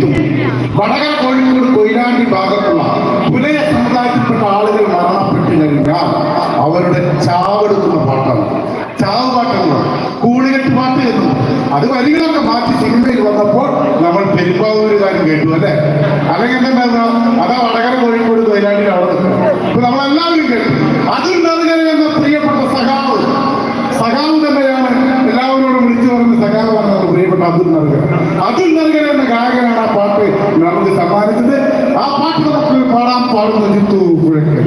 മിത്തും വടകര കോഴിക്കോട് കൊയിലാണ്ടി ഭാഗത്തുള്ള പുലയ സമുദായത്തിൽപ്പെട്ട ആളുകൾ മരണപ്പെട്ടു കഴിഞ്ഞാൽ അവരുടെ ചാവെടുക്കുന്ന പാട്ടാണ്. ചാവ് പാട്ടാണ് കൂളികെട്ട് പാട്ട് എന്നും. അത് വരികളൊക്കെ മാറ്റി സിനിമയിൽ വന്നപ്പോൾ നമ്മൾ പെരുമ്പാവൂരുകാരും കേട്ടു അല്ലെ? അല്ലെങ്കിൽ എന്താ അതാ വടകര കോഴിക്കോട് കൊയിലാണ്ടി അവിടെ. ഇപ്പൊ നമ്മളെല്ലാവരും കേട്ടു. നൽകര എന്ന പ്രിയപ്പെട്ട സഖാവ്. സഖാവ് തന്നെയാണ് എല്ലാവരോടും വിളിച്ചു പറഞ്ഞ സഖാവ് പ്രിയപ്പെട്ട അതുൽ നൽകര അതുൽ എന്ന ഗായകനാണ് ആ പാട്ട് നമുക്ക് സമ്മാനിച്ചത്. ആ പാട്ട് നമുക്ക് പാടാൻ പാടുന്ന ജിത്തു പുഴയ്ക്കൽ.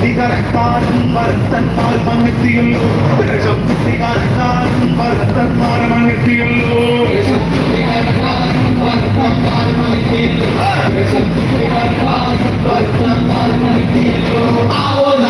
തിരിയുന്നുണ്ട് കൂടണല്ലോ കൂടിയിട്ടേ പുളി കൂടണല്ലോ ദേശം ചുറ്റികരക്കാരും ഭരത്തന്മാർ മങ്ങെത്തിയല്ലോ ദേശം ചുറ്റികരക്കാരും ഭരത്തന്മാർ മങ്ങെത്തിയല്ലോ വിട്ടിച്ചു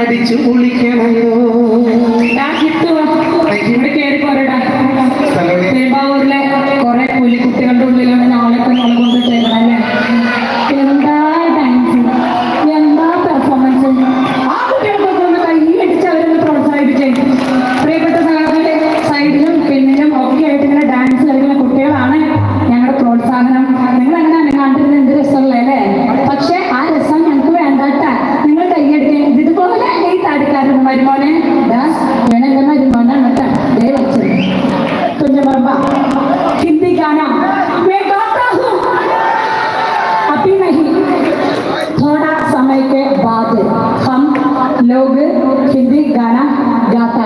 അടിച്ചു കുളിക്കണല്ലോ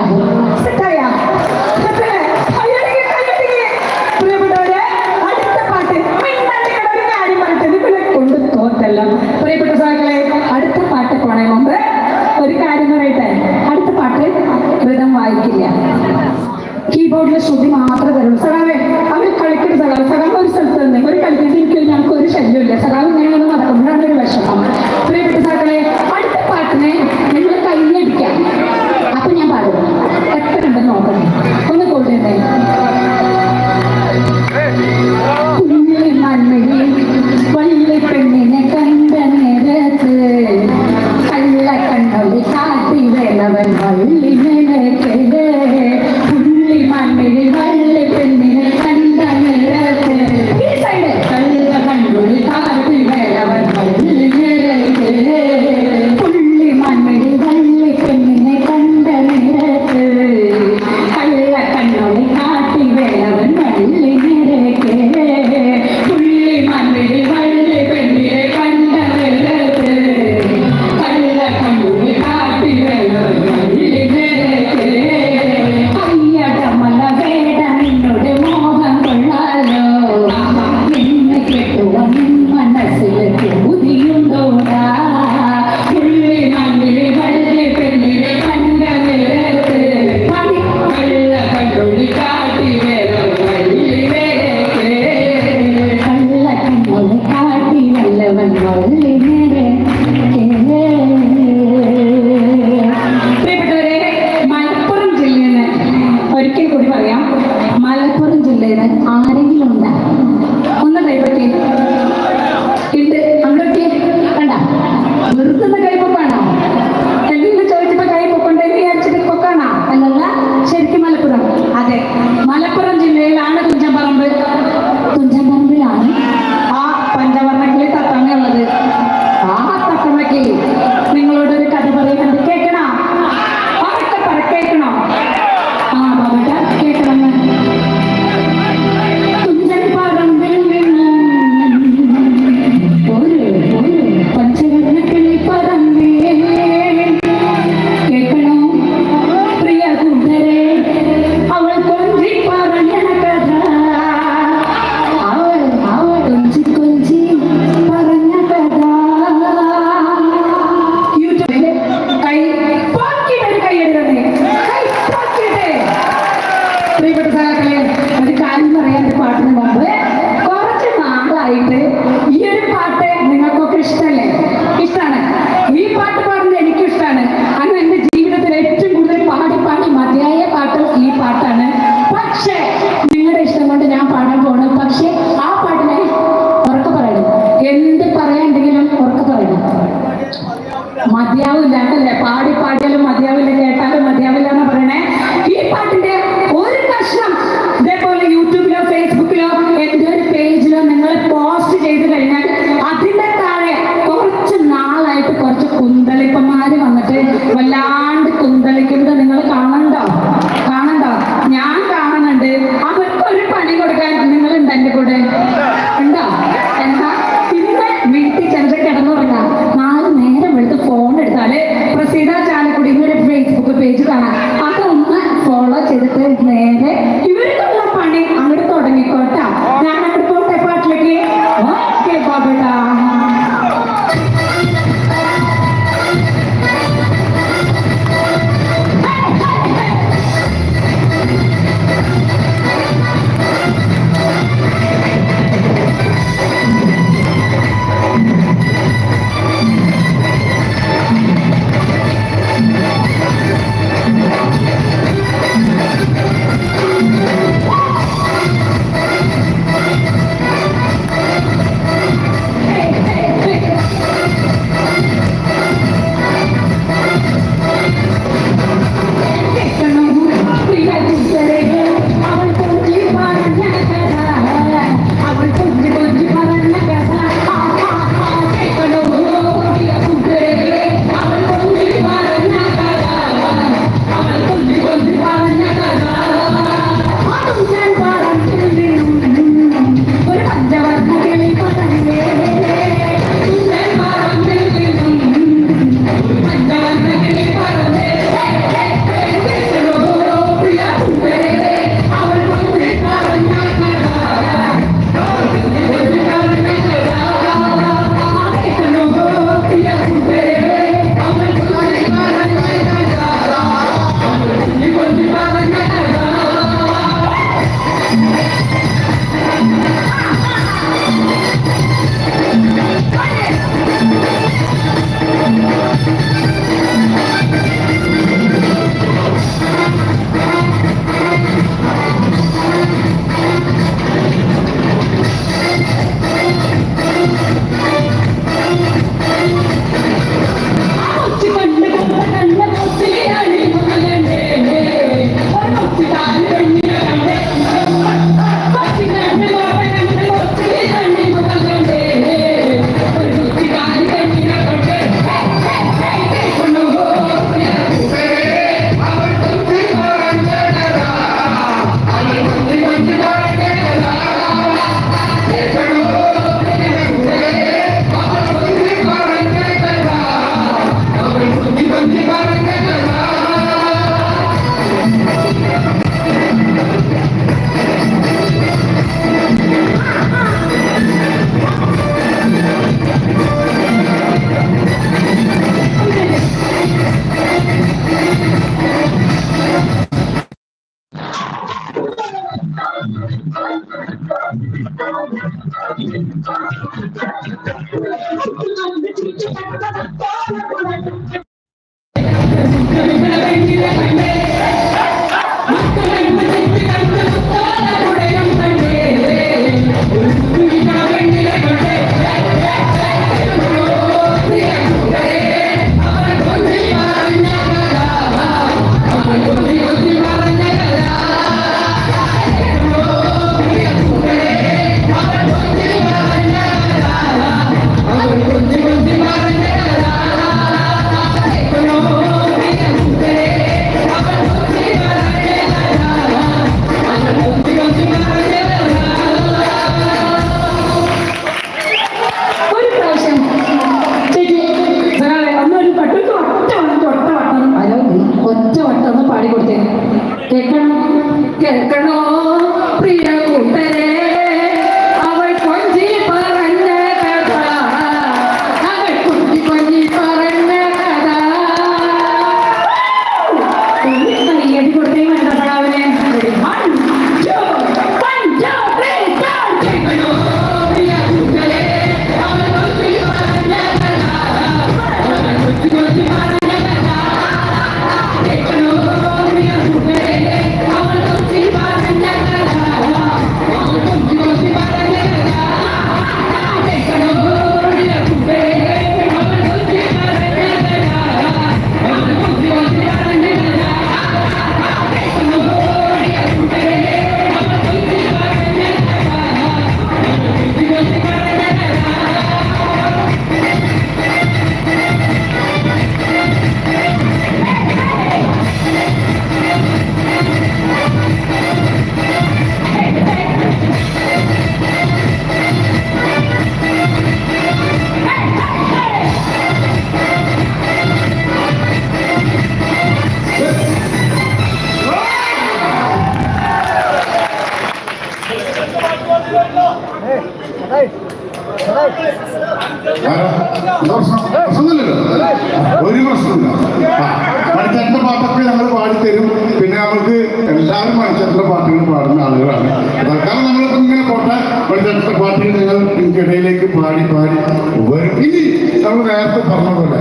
amor. വിളിക്കുമ്പോൾ നിങ്ങൾ